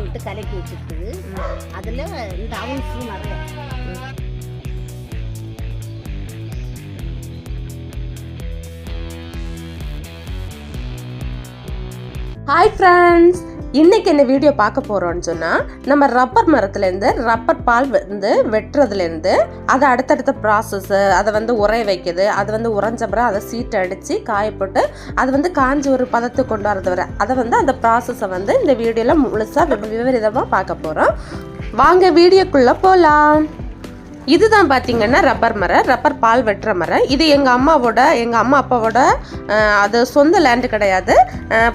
விட்டு கலக்கி வச்சிருக்குது. அதுல இந்த அவுன்ஸ் நிறைய ஹாய் ஃப்ரெண்ட்ஸ் இன்னைக்கு என்ன வீடியோ பார்க்க போறோம்னு சொன்னா நம்ம ரப்பர் மரத்துலேருந்து ரப்பர் பால் வந்து வெட்டுறதுலேருந்து அதை அடுத்தடுத்த ப்ராசஸ் அதை வந்து உரைய வைக்கிறது அது வந்து உறைஞ்ச பிறகு அதை சீட்டை அடித்து காயப்போட்டு அது வந்து காஞ்சி ஒரு பதத்துக்கு கொண்டு வரது வரை. அதை வந்து அந்த ப்ராசஸை வந்து இந்த வீடியோவில் முழுசாக விபரீதமாக பார்க்க போகிறோம் வாங்க வீடியோக்குள்ளே போகலாம் இதுதான் பார்த்தீங்கன்னா ரப்பர் மரம் ரப்பர் பால் வெட்டுற மரம் இது எங்கள் அம்மாவோட எங்கள் அம்மா அப்பாவோட அது சொந்த லேண்டு கிடையாது.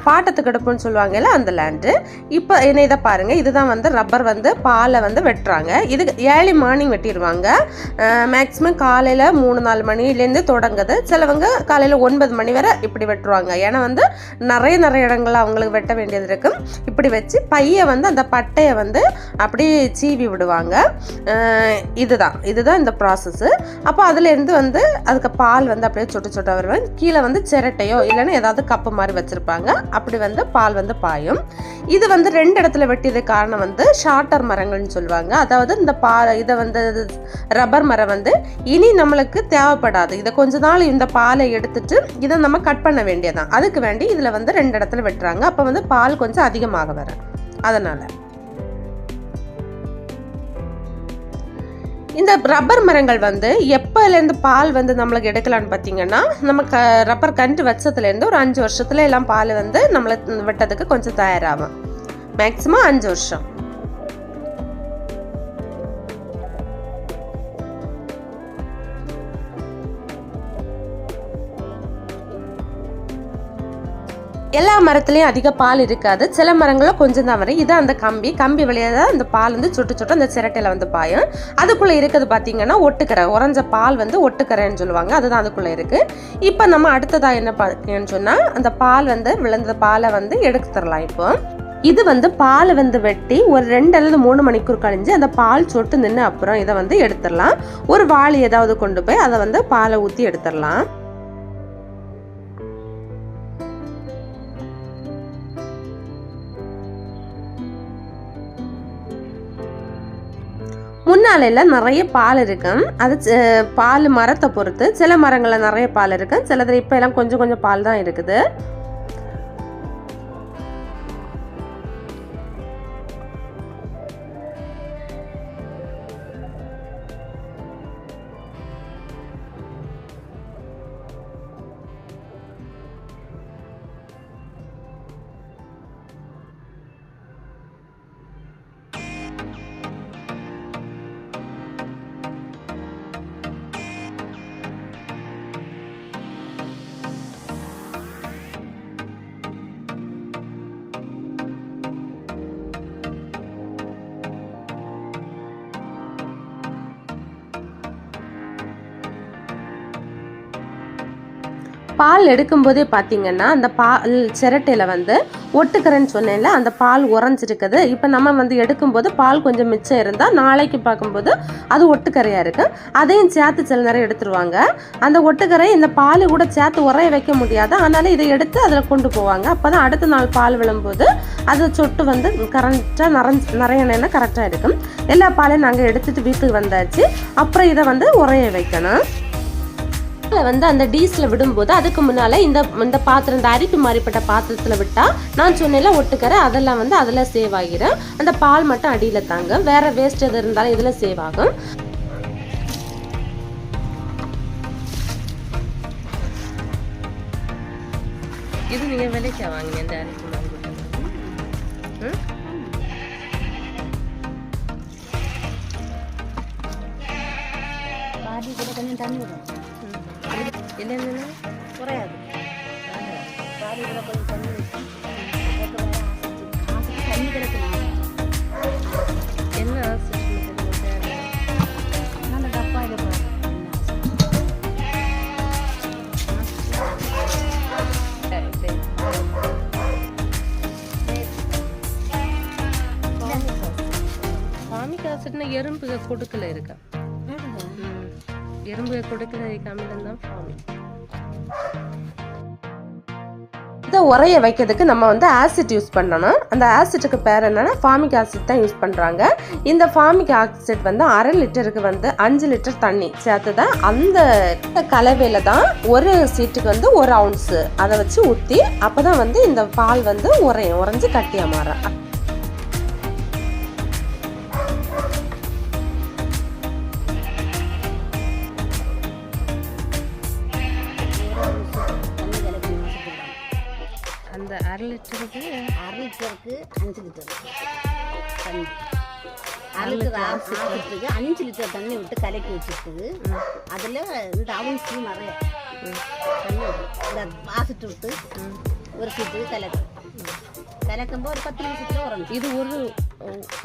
பாட்டத்து கிடப்புன்னு சொல்லுவாங்கல்ல அந்த லேண்டு இப்போ என்ன இதை பாருங்கள் இதுதான் வந்து ரப்பர் வந்து பாலை வந்து வெட்டுறாங்க. இது ஏர்லி மார்னிங் வெட்டிடுவாங்க மேக்ஸிமம் காலையில் மூணு நாலு மணிலேருந்து தொடங்குது. சிலவங்க காலையில் ஒன்பது மணி வரை இப்படி வெட்டுருவாங்க ஏன்னா வந்து நிறைய நிறைய இடங்கள்ல அவங்களுக்கு வெட்ட வேண்டியது இருக்கும். இப்படி வச்சு பையை வந்து அந்த பட்டையை வந்து அப்படியே சீவி விடுவாங்க. இதுதான். இதுதான் இந்த ப்ராசஸ்ஸு அப்போ அதுலேருந்து வந்து அதுக்கு பால் வந்து அப்படியே சொட்டு சொட்ட வருவேன். கீழே வந்து சிரட்டையோ இல்லைன்னா ஏதாவது கப்பு மாதிரி வச்சுருப்பாங்க. அப்படி வந்து பால் வந்து பாயும். இது வந்து ரெண்டு இடத்துல வெட்டியது காரணம் வந்து ஷார்ட்டர் மரங்கள்னு சொல்லுவாங்க. அதாவது இந்த பா இதை வந்து ரப்பர் மரம் வந்து இனி நம்மளுக்கு தேவைப்படாது. இதை கொஞ்ச நாள் இந்த பாலை எடுத்துட்டு இதை நம்ம கட் பண்ண வேண்டியதான் அதுக்கு வேண்டி இதில் வந்து ரெண்டு இடத்துல வெட்டுறாங்க. அப்போ வந்து பால் கொஞ்சம் அதிகமாக வர அதனால். இந்த ரப்பர் மரங்கள் வந்து எப்போலேருந்து பால் வந்து நம்மளுக்கு எடுக்கலான்னு பார்த்தீங்கன்னா நம்ம க ரப்பர் கன்று வச்சதுலேருந்து ஒரு அஞ்சு வருஷத்துல எல்லாம் பால் வந்து நம்மளை வெட்டதுக்கு கொஞ்சம் தயாராகும். மேக்ஸிமம் அஞ்சு வருஷம். எல்லா மரத்துலேயும் அதிக பால் இருக்காது. சில மரங்களும் கொஞ்சம் தான் வரும். இது அந்த கம்பி. கம்பி வழியாக தான் அந்த பால் வந்து சுட்டு சுட்டு அந்த சிரட்டையில் வந்து பாயும். அதுக்குள்ளே இருக்கிறது பார்த்தீங்கன்னா ஒட்டுக்கரை. உறைஞ்ச பால் வந்து ஒட்டுக்கரைன்னு சொல்லுவாங்க. அதுதான் அதுக்குள்ளே இருக்குது இப்போ நம்ம அடுத்ததாக என்ன பார்த்தீங்கன்னு சொன்னால் அந்த பால் வந்து விழுந்த பாலை வந்து எடுத்துடலாம் இப்போ. இது வந்து பாலை வந்து வெட்டி ஒரு ரெண்டு அல்லது மூணு மணிக்கூர் கழிஞ்சு அந்த பால் சொட்டு நின்று அப்புறம் இதை வந்து எடுத்துடலாம். ஒரு வாளி ஏதாவது கொண்டு போய் அதை வந்து பாலை ஊற்றி எடுத்துடலாம். முன்னாலையில் நிறைய பால் இருக்கும் அது பால் மரத்தை பொறுத்து சில மரங்களில் நிறைய பால் இருக்கும் சிலதில் இப்போ எல்லாம் கொஞ்சம் கொஞ்சம் பால் தான் இருக்குது. பால் எடுக்கும்போதே பார்த்தீங்கன்னா அந்த பால் சிரட்டையில் வந்து ஒட்டுக்கரைன்னு சொன்னேன்ல அந்த பால் உறைஞ்சிருக்குது. இப்போ நம்ம வந்து எடுக்கும்போது பால் கொஞ்சம் மிச்சம் இருந்தால் நாளைக்கு பார்க்கும்போது அது ஒட்டுக்கரையாக இருக்கும் அதையும் சேர்த்து சில நேரம் எடுத்துருவாங்க. அந்த ஒட்டுக்கரை இந்த பால் கூட சேர்த்து உரைய வைக்க முடியாது. அதனால் இதை எடுத்து அதில் கொண்டு போவாங்க. அப்போ தான் அடுத்த நாள் பால் விழும்போது அது சொட்டு வந்து கரெக்டாக நிறைஞ்சு நிறையணுன்னா கரெக்டாக இருக்கும். எல்லா பாலையும் நாங்கள் எடுத்துகிட்டு வீட்டுக்கு வந்தாச்சு. அப்புறம் இதை வந்து உரைய வைக்கணும். பாலை வந்து அந்த டீஸில் விடும்போது அதுக்கு முன்னால் இந்த இந்த பாத்திரம் இந்த அரிப்பு மாதிரிப்பட்ட பாத்திரத்தில் விட்டால் நான் சொன்னேன்ல ஒட்டுக்கரை அதெல்லாம் வந்து அதில் சேவ் ஆகிடும் அந்த பால் மட்டும் அடியில் தாங்க வேற வேஸ்ட் எது இருந்தாலும் இதில் சேவ் ஆகும். இது நீங்கள் விலைக்கா வாங்கினீங்க இந்த அரிப்பு பாதி கூட கொஞ்சம் தண்ணி விடும் என்னென்ன குறையாது பாதி கூட கொஞ்சம் தண்ணி விட்டு தண்ணி கிடக்கணும் எறும்பு கொடுக்கல அமிலம் தான். ஃபார்மிக் இதை உரைய வைக்கிறதுக்கு நம்ம வந்து ஆசிட் யூஸ் பண்ணணும். அந்த ஆசிட்டுக்கு பேர் என்னன்னா ஃபார்மிக் ஆசிட் தான் யூஸ் பண்ணுறாங்க இந்த ஃபார்மிக் ஆசிட் வந்து அரை லிட்டருக்கு வந்து அஞ்சு லிட்டர் தண்ணி சேர்த்து தான் அந்த கலவையில் தான் ஒரு சீட்டுக்கு வந்து ஒரு அவுன்ஸு அதை வச்சு ஊற்றி அப்போ தான் வந்து இந்த பால் வந்து உரையும் உறைஞ்சி கட்டியாக மாறும். லிட்டருக்கு அரை லிட்டருக்கு அஞ்சு லிட்டர் தண்ணி. அரை லிட்டர் ஆசிட்டுக்கு அஞ்சு லிட்டர் தண்ணி விட்டு கலக்கி வச்சுட்டு அதில் இந்த அவுன்ஸு நிறைய. இந்த ஆசிட்டு விட்டு ஒரு சீட்டு கலக்கும் கலக்கும்போது ஒரு பத்து நிமிஷத்தில் உறங்கும். இது ஒரு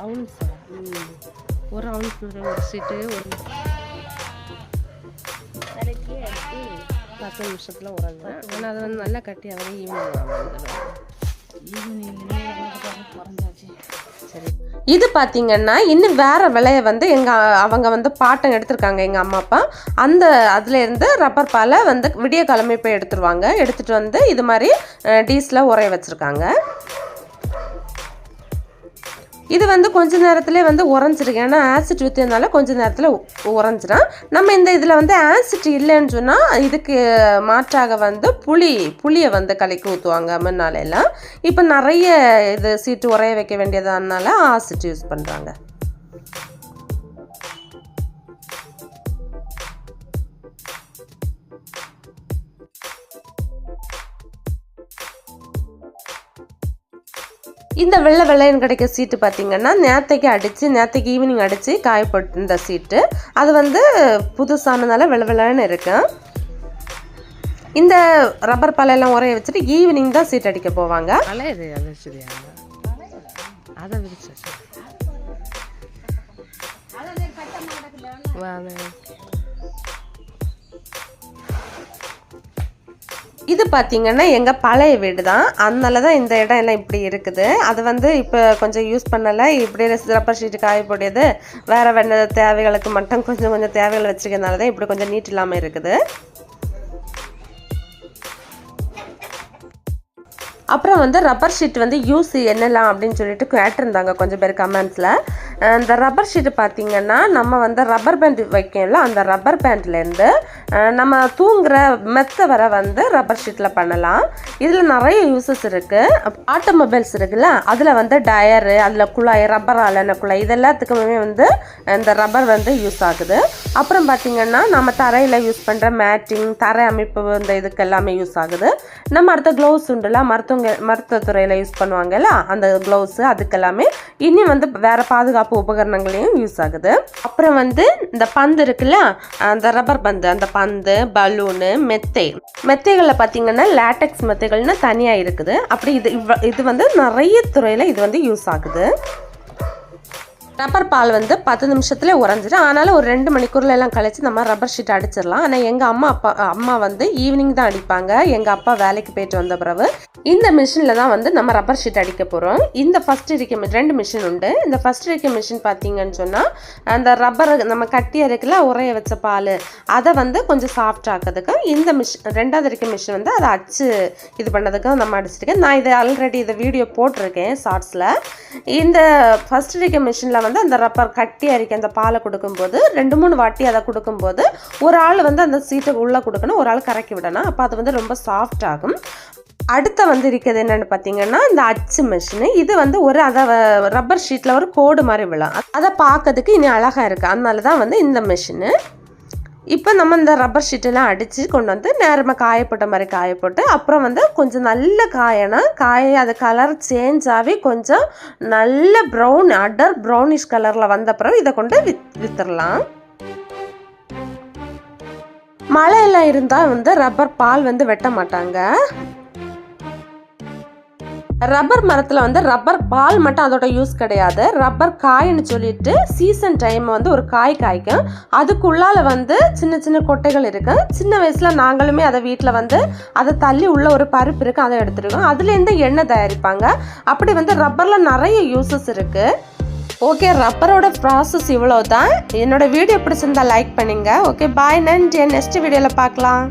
அவுன்ஸ். ஒரு அவுன்ஸ் ஒரு சீட்டு ஒரு கலக்கி எடுத்து பத்து நிமிஷத்தில் உறங்குறேன் ஆனால் அது வந்து நல்லா கட்டி அவரே ஈவினிங் இது பார்த்திங்கன்னா இன்னும் வேறு விலையை வந்து எங்கள் அவங்க வந்து பாட்டம் எடுத்திருக்காங்க எங்கள் அம்மா அப்பா. அந்த அதுலேருந்து ரப்பர் பாலை வந்து விடிய கிளம்பி போய் எடுத்துருவாங்க. எடுத்துட்டு வந்து இது மாதிரி டீஸில் உரைய வச்சுருக்காங்க. இது வந்து கொஞ்ச நேரத்திலே வந்து உறைஞ்சிருக்கு ஏன்னா ஆசிட் ஊற்றினால கொஞ்ச நேரத்தில் உறைஞ்சிடும் நம்ம இந்த இதில் வந்து ஆசிட் இல்லைன்னு சொன்னால் இதுக்கு மாற்றாக வந்து புளி புளியை வந்து கலக்கி ஊற்றுவாங்க முன்னாலெல்லாம் இப்போ நிறைய இது சீட்டு உரைய வைக்க வேண்டியதுனால ஆசிட் யூஸ் பண்ணுறாங்க இந்த வெள்ளை வெள்ளையன் கிடைக்க சீட்டு பார்த்தீங்கன்னா நேத்தைக்கு அடித்து நேத்தைக்கு ஈவினிங் அடித்து காயப்பட்டிருந்த சீட்டு. அது வந்து புதுசானதால் வெள்ளை வெள்ளைன்னு இருக்கும் இந்த ரப்பர் பாலையெல்லாம் உரைய வச்சுட்டு ஈவினிங் தான் சீட் அடிக்க போவாங்க. இது பார்த்தீங்கன்னா எங்கள் பழைய வீடு தான் அதனால தான் இந்த இடம் எல்லாம் இப்படி இருக்குது. அது வந்து இப்போ கொஞ்சம் யூஸ் பண்ணலை. இப்படி ரப்பர் ஷீட்டு காய போடியது வேறு வேண்ட தேவைகளுக்கு மட்டும் கொஞ்சம் கொஞ்சம் தேவைகள் வச்சுருக்கனால தான் இப்படி கொஞ்சம் நீட் இல்லாமல் இருக்குது. அப்புறம் வந்து ரப்பர் ஷீட் வந்து யூஸ் என்னலாம் அப்படின்னு சொல்லிட்டு கேட்டிருந்தாங்க. கொஞ்சம் பேர் கமெண்ட்ஸில் இந்த ரப்பர் ஷீட்டு பார்த்திங்கன்னா நம்ம வந்து ரப்பர் பேண்ட் வைக்கல அந்த ரப்பர் பேண்ட்லேருந்து நம்ம தூங்குற மெத்த வர வந்து ரப்பர் ஷீட்டில் பண்ணலாம். இதில் நிறைய யூசஸ் இருக்குது ஆட்டோமொபைல்ஸ் இருக்குல்ல அதில் வந்து டயரு அதில் குழாய் ரப்பர் ஆலன குழாய் இது எல்லாத்துக்குமே வந்து இந்த ரப்பர் வந்து யூஸ் ஆகுது. அப்புறம் பார்த்திங்கன்னா நம்ம தரையில் யூஸ் பண்ணுற மேட்டிங் தரை அமைப்பு இந்த இதுக்கு எல்லாமே யூஸ் ஆகுது. நம்ம அடுத்த க்ளவுஸ் உண்டுல மருத்துவங்க மருத்துவத்துறையில் யூஸ் பண்ணுவாங்கல்ல அந்த க்ளவுஸு அதுக்கெல்லாமே இனி வந்து வேறு பாதுகாப்பு உபகரணங்களையும் யூஸ் ஆகுது. அப்புறம் வந்து இந்த பந்து இருக்குல்ல அந்த ரப்பர் பந்து அந்த பந்து பலூனு மெத்தை. மெத்தைகளில் பார்த்தீங்கன்னா லேட்டக்ஸ் மெத்தைகள்னு தனியாக இருக்குது. அப்படி இது இது வந்து நிறைய துறையில் இது வந்து யூஸ் ஆகுது. ரப்பர் பால் வந்து பத்து நிமிஷத்துல உறைஞ்சிடும் ஆனாலும் ஒரு ரெண்டு மணிக்கூர்ல எல்லாம் கழிச்சு நம்ம ரப்பர் ஷீட் அடிச்சிடலாம். ஆனால் எங்கள் அம்மா அப்பா அம்மா வந்து ஈவினிங் தான் அடிப்பாங்க. எங்கள் அப்பா வேலைக்கு போயிட்டு வந்த பிறகு இந்த மிஷினில் தான் வந்து நம்ம ரப்பர் ஷீட் அடிக்க போகிறோம் இந்த ஃபஸ்ட் இருக்க ரெண்டு மிஷின் உண்டு. இந்த ஃபர்ஸ்ட் இருக்க மிஷின் பார்த்தீங்கன்னு சொன்னால் அந்த ரப்பரை நம்ம கட்டியாக இருக்குல்ல உரைய வச்ச பால். அதை வந்து கொஞ்சம் சாஃப்ட் ஆக்கிறதுக்கு இந்த மிஷின் ரெண்டாவது இருக்க மிஷின் வந்து அதை அச்சு இது பண்ணதுக்கு நம்ம அடிச்சிருக்கேன். நான் இதை ஆல்ரெடி இதை வீடியோ போட்டிருக்கேன் ஷார்ட்ஸில் இந்த ஃபர்ஸ்ட் இருக்க மிஷினில் வந்து அந்த ரப்பர் கட்டி அரிக்க அந்த பாலை கொடுக்கும்போது ரெண்டு மூணு வாட்டி அதை கொடுக்கும்போது ஒரு ஆள் வந்து அந்த சீட்டை உள்ளே கொடுக்கணும் ஒரு ஆள் கரைக்கி விடணும். அப்போ அது வந்து ரொம்ப சாஃப்ட் ஆகும். அடுத்த வந்து இருக்கிறது என்னென்னு பார்த்தீங்கன்னா இந்த அச்சு மிஷினு இது வந்து ஒரு அதை ரப்பர் ஷீட்டில் ஒரு கோடு மாதிரி விழும். அதை பார்க்கறதுக்கு இனி அழகாக இருக்குது அதனால தான் வந்து இந்த மிஷினு இப்போ நம்ம இந்த ரப்பர் ஷீட்டெல்லாம் அடித்து கொண்டு வந்து நேரமாக காயப்பட்ட மாதிரி காயப்போட்டு அப்புறம் வந்து கொஞ்சம் நல்ல காயனா காய அது கலர் சேஞ்ச் ஆகி கொஞ்சம் நல்ல ப்ரௌன் அடர் ப்ரௌனிஷ் கலரில் வந்த பிறகு இதை கொண்டு வித் வித்துடலாம். மழையெல்லாம் இருந்தால் வந்து ரப்பர் பால் வந்து வெட்ட மாட்டாங்க. ரப்பர் மரத்தில் வந்து ரப்பர் பால் மட்டும் அதோட யூஸ் கிடையாது. ரப்பர் காயின்னு சொல்லிட்டு சீசன் டைம் வந்து ஒரு காய் காய்க்கும். அதுக்குள்ளால வந்து சின்ன சின்ன கொட்டைகள் இருக்கும் சின்ன வயசில் நாங்களுமே அதை வீட்டில் வந்து அதை தள்ளி உள்ள ஒரு பருப்பு இருக்குது அதை எடுத்துருக்கோம். அதுலேருந்து எண்ணெய் தயாரிப்பாங்க. அப்படி வந்து ரப்பரில் நிறைய யூசஸ் இருக்குது ஓகே ரப்பரோட ப்ராசஸ் இவ்வளோ தான் என்னோட வீடியோ பிடிச்சிருந்தா லைக் பண்ணுங்கள் ஓகே பாய் நன்றி. நெக்ஸ்ட் வீடியோவில் பார்க்கலாம்.